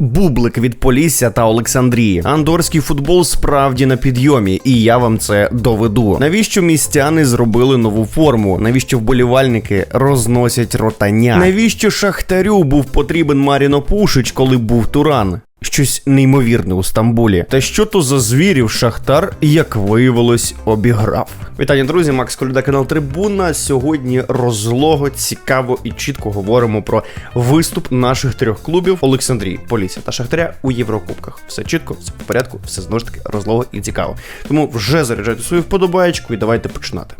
Бублик від Полісся та Олександрії. Андорський футбол справді на підйомі, і я вам це доведу. Навіщо містяни зробили нову форму? Навіщо вболівальники розносять ротання? Навіщо Шахтарю був потрібен Маріно Пушич, коли був Туран? Щось неймовірне у Стамбулі. Та що то за звірів Шахтар, як виявилось, обіграв. Вітання, друзі, Макс Колюда, канал Трибуна. Сьогодні розлого, цікаво і чітко говоримо про виступ наших трьох клубів Олександрії, Полісся та Шахтаря у Єврокубках. Все чітко, все по порядку, все знову ж таки розлого і цікаво. Тому вже заряджайте свою вподобаєчку і давайте починати.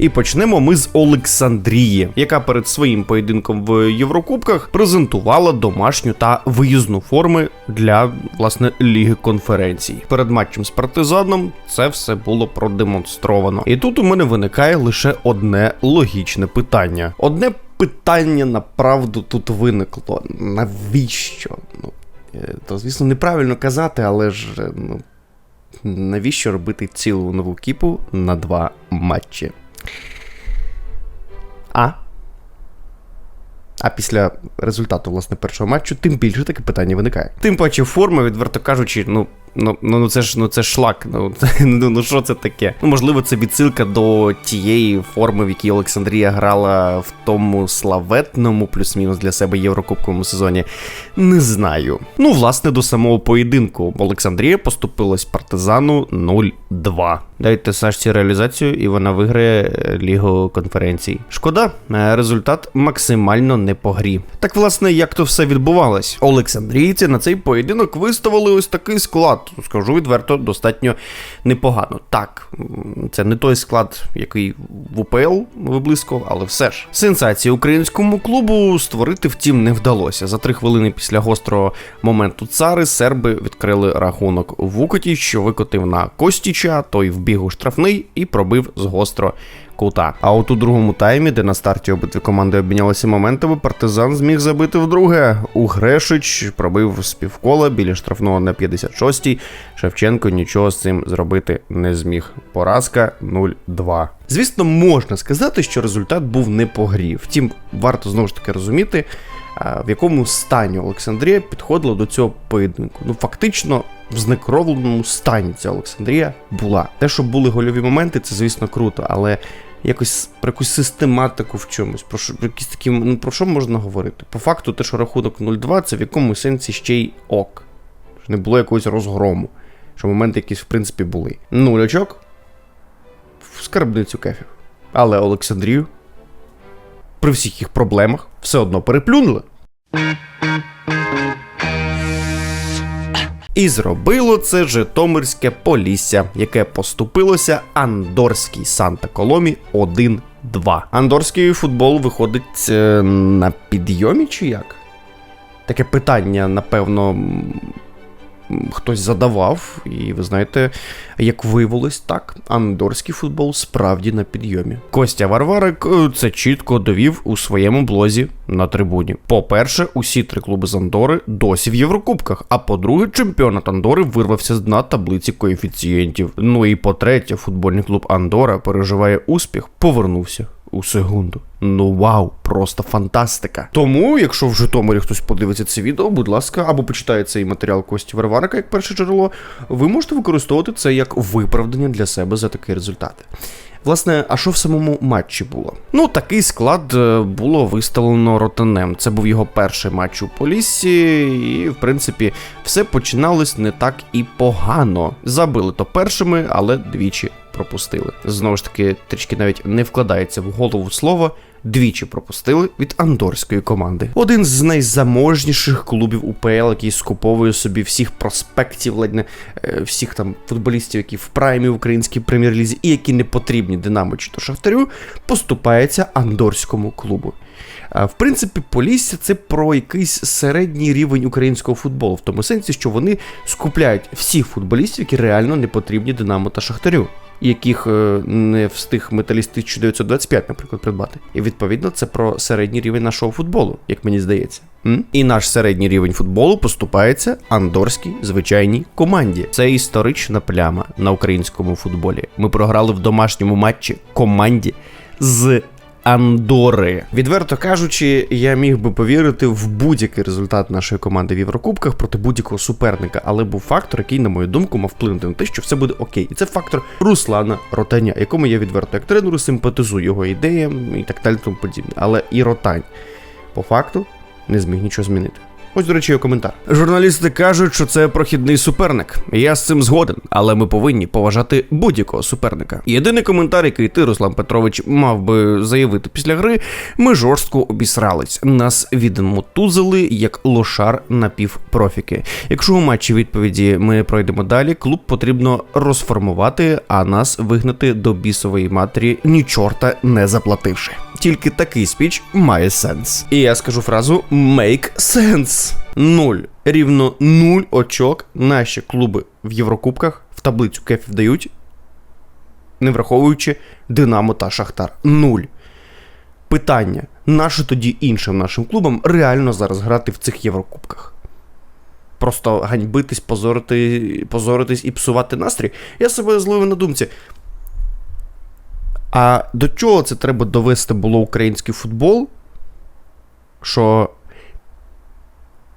І почнемо ми з Олександрії, яка перед своїм поєдинком в Єврокубках презентувала домашню та виїзну форми для власне ліги конференцій. Перед матчем з партизаном це все було продемонстровано. І тут у мене виникає лише одне логічне питання. Одне питання направду тут виникло. Навіщо? Ну, е, то, звісно, неправильно казати, але ж е, ну. Навіщо робити цілу нову кіпу на два матчі? А? А після результату власне першого матчу, тим більше таке питання виникає. Тим паче форма, відверто кажучи, ну. Ну, ну, ну це ж ну це шлак. Ну ну, ну що це таке? Ну можливо, це відсилка до тієї форми, в якій Олександрія грала в тому славетному, плюс-мінус для себе єврокубковому сезоні. Не знаю. Ну, власне, до самого поєдинку Олександрія поступилась партизану 0-2. Дайте Сашці реалізацію, і вона виграє е, Лігу конференцій. Шкода, е, результат максимально не по грі. Так, власне, як то все відбувалось? Олександрійці на цей поєдинок виставили ось такий склад. Скажу відверто, достатньо непогано. Так, це не той склад, який в УПЛ виблискував, але все ж. Сенсації українському клубу створити, втім, не вдалося. За три хвилини після гострого моменту цари серби відкрили рахунок Вукоті, що викотив на Костіча, той вбіг у штрафний і пробив з гостро кута. А от у другому таймі, де на старті обидві команди обмінялися моментами, партизан зміг забити вдруге. Угрешич пробив з півкола біля штрафного на 56-й. Шевченко нічого з цим зробити не зміг. Поразка 0-2. Звісно, можна сказати, що результат був не по грі. Втім, варто знову ж таки розуміти, в якому стані Олександрія підходила до цього поєдинку. Ну, фактично, в знекровленому стані ця Олександрія була. Те, що були гольові моменти, це звісно круто, але якось про якусь систематику в чомусь, про що якісь такі, ну про що можна говорити? По факту, те, що рахунок 0-2, це в якомусь сенсі ще й ок. Не було якогось розгрому. Що моменти якісь, в принципі, були. Нуль очок в скарбницю кефів. Але Олександрію при всіх їх проблемах все одно переплюнули. І зробило це Житомирське Полісся, яке поступилося Андорській Санта Коломі 1-2. Андорський футбол виходить е, на підйомі чи як? Таке питання, напевно, хтось задавав, і ви знаєте, як виявилось так, андорський футбол справді на підйомі. Костя Варварик е, це чітко довів у своєму блозі на трибуні. По-перше, усі три клуби з Андори досі в Єврокубках. А по-друге, чемпіонат Андори вирвався з дна таблиці коефіцієнтів. Ну і по-третє, футбольний клуб Андора переживає успіх, повернувся. У секунду. Ну вау, просто фантастика. Тому, якщо в Житомирі хтось подивиться це відео, будь ласка, або почитає цей матеріал Кості Варварика як перше джерело, ви можете використовувати це як виправдання для себе за такі результати. Власне, а що в самому матчі було? Ну, такий склад е, було виставлено ротанем. Це був його перший матч у Поліссі, і, в принципі, все починалось не так і погано. Забили то першими, але двічі пропустили. Знову ж таки, трішки навіть не вкладається в голову слово. Двічі пропустили від андорської команди. Один з найзаможніших клубів УПЛ, який скуповує собі всіх проспектів, ледь не е, всіх там футболістів, які в праймі в українській прем'єр-лізі і які не потрібні Динамо чи то Шахтарю, поступається андорському клубу. В принципі, Полісся це про якийсь середній рівень українського футболу, в тому сенсі, що вони скупляють всіх футболістів, які реально не потрібні Динамо та Шахтарю. Яких е, не встиг металіст 1925, наприклад, придбати. І відповідно це про середній рівень нашого футболу, як мені здається. І наш середній рівень футболу поступається андорській звичайній команді. Це історична пляма на українському футболі. Ми програли в домашньому матчі команді з Андори. Відверто кажучи, я міг би повірити в будь-який результат нашої команди в Єврокубках проти будь-якого суперника, але був фактор, який, на мою думку, мав вплинути на те, що все буде окей. І це фактор Руслана Ротаня, якому я відверто як тренеру симпатизую його ідеям і так далі тому подібне. Але і Ротань по факту не зміг нічого змінити. Ось, до речі, його коментар. Журналісти кажуть, що це прохідний суперник. Я з цим згоден, але ми повинні поважати будь-якого суперника. Єдиний коментар, який ти, Руслан Петрович, мав би заявити після гри, ми жорстко обісрались. Нас відмотузили як лошар напівпрофіки. Якщо у матчі відповіді ми пройдемо далі, клуб потрібно розформувати, а нас вигнати до бісової матері, ні чорта не заплативши. Тільки такий спіч має сенс. І я скажу фразу make sense. Нуль. Рівно нуль очок наші клуби в Єврокубках в таблицю кефів дають, не враховуючи Динамо та Шахтар. Нуль. Питання: нащо тоді іншим нашим клубам реально зараз грати в цих Єврокубках? Просто ганьбитись, позорити, позоритись і псувати настрій. Я себе зловив на думці. А до чого це треба довести було український футбол? Що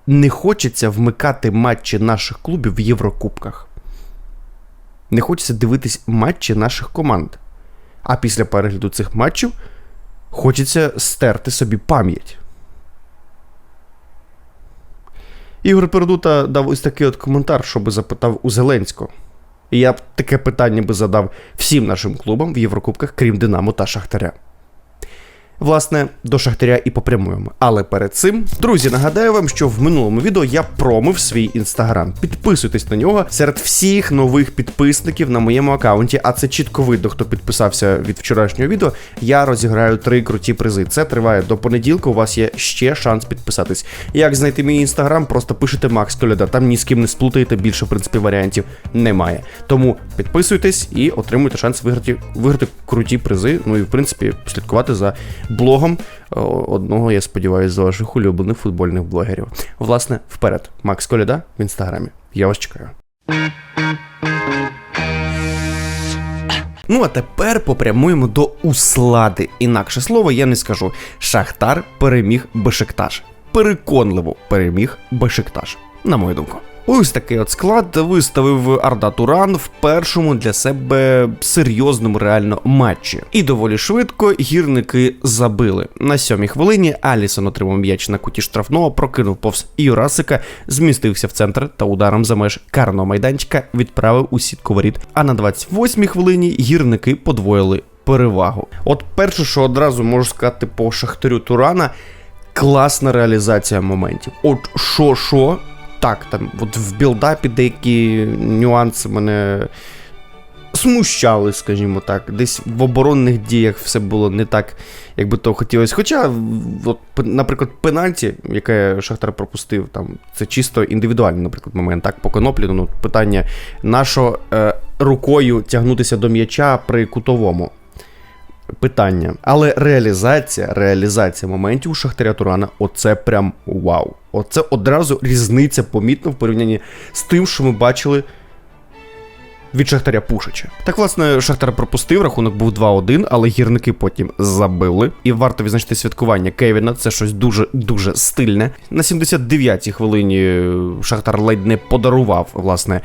не хочеться вмикати матчі наших клубів в Єврокубках. Не хочеться дивитись матчі наших команд. А після перегляду цих матчів хочеться стерти собі пам'ять. Ігор Пердута дав ось такий от коментар, щоби запитав у Зеленського. Я б таке питання би задав всім нашим клубам в Єврокубках, крім Динамо та Шахтаря. Власне, до Шахтаря і попрямуємо. Але перед цим, друзі, нагадаю вам, що в минулому відео я промив свій інстаграм. Підписуйтесь на нього серед всіх нових підписників на моєму аккаунті, а це чітко видно, хто підписався від вчорашнього відео. Я розіграю три круті призи. Це триває до понеділка. У вас є ще шанс підписатись. Як знайти мій інстаграм? Просто пишете Макс Коляда. Там ні з ким не сплутаєте, більше в принципі варіантів немає. Тому підписуйтесь і отримуйте шанс виграти, виграти круті призи. Ну і в принципі слідкувати за блогом одного, я сподіваюся, з ваших улюблених футбольних блогерів. Власне, вперед, Макс Коляда в інстаграмі. Я вас чекаю. Ну а тепер попрямуємо до услади. Інакше слово я не скажу. Шахтар переміг Бешикташ. Переконливо переміг Бешикташ, на мою думку. Ось такий от склад виставив Арда Туран в першому для себе серйозному реально матчі. І доволі швидко гірники забили. На сьомій хвилині Алісон отримав м'яч на куті штрафного, прокинув повз Юрасика, змістився в центр та ударом за меж карного майданчика відправив у сітку воріт. А на 28-й хвилині гірники подвоїли перевагу. От перше, що одразу можу сказати по шахтарю Турана. Класна реалізація моментів. От що, що, так, там, от в білдапі деякі нюанси мене смущали, скажімо так. Десь в оборонних діях все було не так, як би то хотілося. Хоча, от, наприклад, пенальті, яке Шахтар пропустив, там, це чисто індивідуальний, наприклад, момент. Так, по конопліну, ну, питання, нашо е, рукою тягнутися до м'яча при кутовому. Питання. Але реалізація, реалізація моментів у Шахтаря Турана, оце прям вау. Оце одразу різниця помітна в порівнянні з тим, що ми бачили від Шахтаря Пушича. Так, власне, Шахтар пропустив, рахунок був 2-1, але гірники потім забили. І варто відзначити святкування Кевіна, це щось дуже-дуже стильне. На 79-й хвилині Шахтар ледь не подарував, власне, е,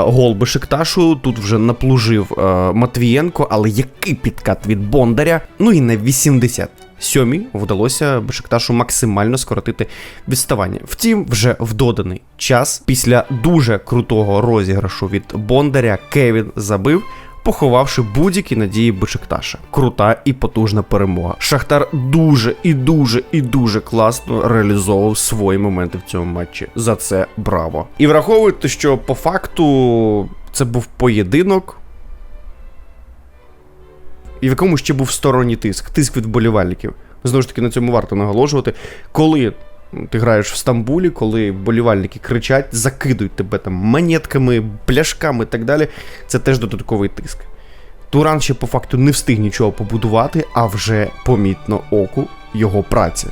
гол Бешикташу. Тут вже наплужив е, Матвієнко, але який підкат від Бондаря. Ну і на 80 сьомій вдалося Бешикташу максимально скоротити відставання. Втім, вже в доданий час, після дуже крутого розіграшу від Бондаря, Кевін забив. Поховавши будь-які надії Бешикташа. Крута і потужна перемога. Шахтар дуже і дуже і дуже класно реалізовував свої моменти в цьому матчі. За це браво. І враховуйте, що по факту це був поєдинок, і в якому ще був сторонній тиск, тиск від вболівальників. Знову ж таки, на цьому варто наголошувати. Коли ти граєш в Стамбулі, коли болівальники кричать, закидують тебе там монетками, пляшками і так далі, це теж додатковий тиск. Туран ще по факту не встиг нічого побудувати, а вже помітно оку його праця.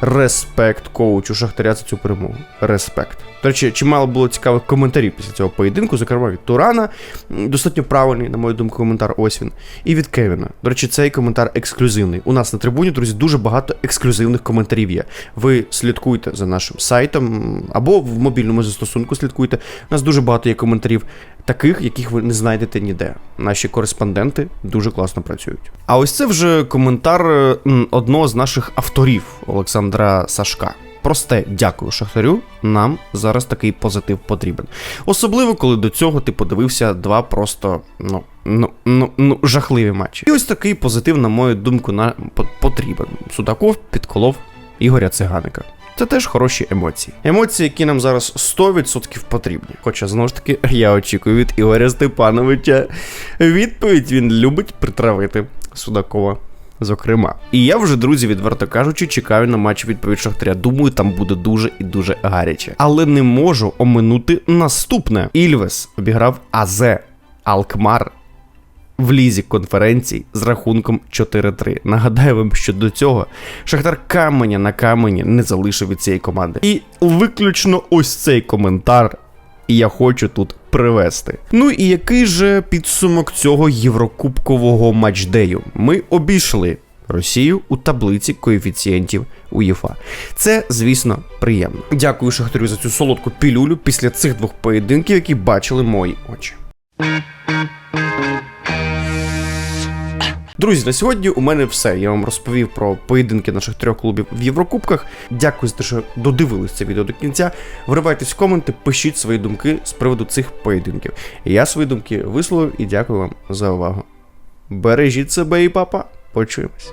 Респект коучу Шахтаря за цю перемогу. Респект. До речі, чимало було цікавих коментарів після цього поєдинку, зокрема від Турана. Достатньо правильний, на мою думку, коментар ось він. І від Кевіна. До речі, цей коментар ексклюзивний. У нас на трибуні, друзі, дуже багато ексклюзивних коментарів є. Ви слідкуйте за нашим сайтом або в мобільному застосунку слідкуйте. У нас дуже багато є коментарів таких, яких ви не знайдете ніде. Наші кореспонденти дуже класно працюють. А ось це вже коментар е, одного з наших авторів Олександра Сашка. Просте дякую Шахтарю. Нам зараз такий позитив потрібен. Особливо, коли до цього ти подивився два просто ну, ну, ну, ну жахливі матчі. І ось такий позитив, на мою думку, на потрібен. Судаков підколов Ігоря Циганика. Це теж хороші емоції. Емоції, які нам зараз 100% потрібні. Хоча знову ж таки, я очікую від Ігоря Степановича відповідь. Він любить притравити Судакова. Зокрема, і я вже, друзі, відверто кажучи, чекаю на матч відповідь Шахтаря. Думаю, там буде дуже і дуже гаряче. Але не можу оминути наступне. Ільвес обіграв АЗ Алкмар в лізі конференцій з рахунком 4-3. Нагадаю вам, що до цього Шахтар каменя на камені не залишив від цієї команди. І виключно ось цей коментар я хочу тут привести. Ну і який же підсумок цього єврокубкового матчдею? Ми обійшли Росію у таблиці коефіцієнтів УЄФА. Це, звісно, приємно. Дякую Шахтарю за цю солодку пілюлю після цих двох поєдинків, які бачили мої очі. Друзі, на сьогодні у мене все. Я вам розповів про поєдинки наших трьох клубів в Єврокубках. Дякую за те, що додивились це відео до кінця. Вривайтесь в коменти, пишіть свої думки з приводу цих поєдинків. Я свої думки висловив і дякую вам за увагу. Бережіть себе і папа. Почуємось.